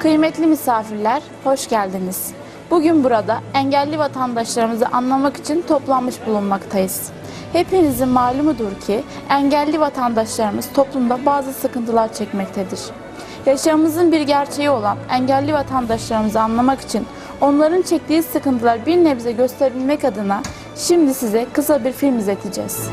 Kıymetli misafirler, hoş geldiniz. Bugün burada engelli vatandaşlarımızı anlamak için toplanmış bulunmaktayız. Hepinizin malumudur ki engelli vatandaşlarımız toplumda bazı sıkıntılar çekmektedir. Yaşamımızın bir gerçeği olan engelli vatandaşlarımızı anlamak için onların çektiği sıkıntılar bir nebze gösterebilmek adına şimdi size kısa bir film izleteceğiz.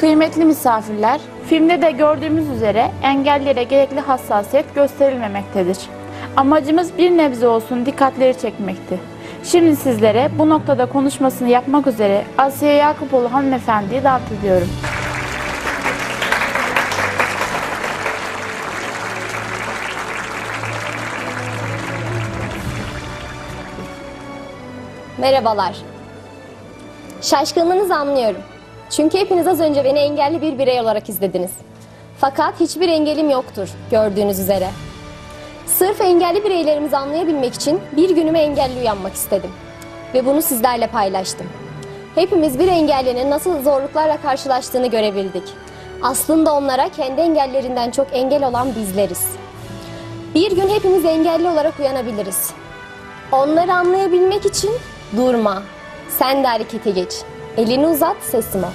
Kıymetli misafirler, filmde de gördüğümüz üzere engellilere gerekli hassasiyet gösterilmemektedir. Amacımız bir nebze olsun dikkatleri çekmekti. Şimdi sizlere bu noktada konuşmasını yapmak üzere Asiye Yakupoğlu hanımefendiyi davet ediyorum. Merhabalar. Şaşkınlığınızı anlıyorum. Çünkü hepiniz az önce beni engelli bir birey olarak izlediniz. Fakat hiçbir engelim yoktur gördüğünüz üzere. Sırf engelli bireylerimizi anlayabilmek için bir günüme engelli uyanmak istedim. Ve bunu sizlerle paylaştım. Hepimiz bir engellinin nasıl zorluklarla karşılaştığını görebildik. Aslında onlara kendi engellerinden çok engel olan bizleriz. Bir gün hepimiz engelli olarak uyanabiliriz. Onları anlayabilmek için durma. Sen de harekete geç. Elini uzat, sesime.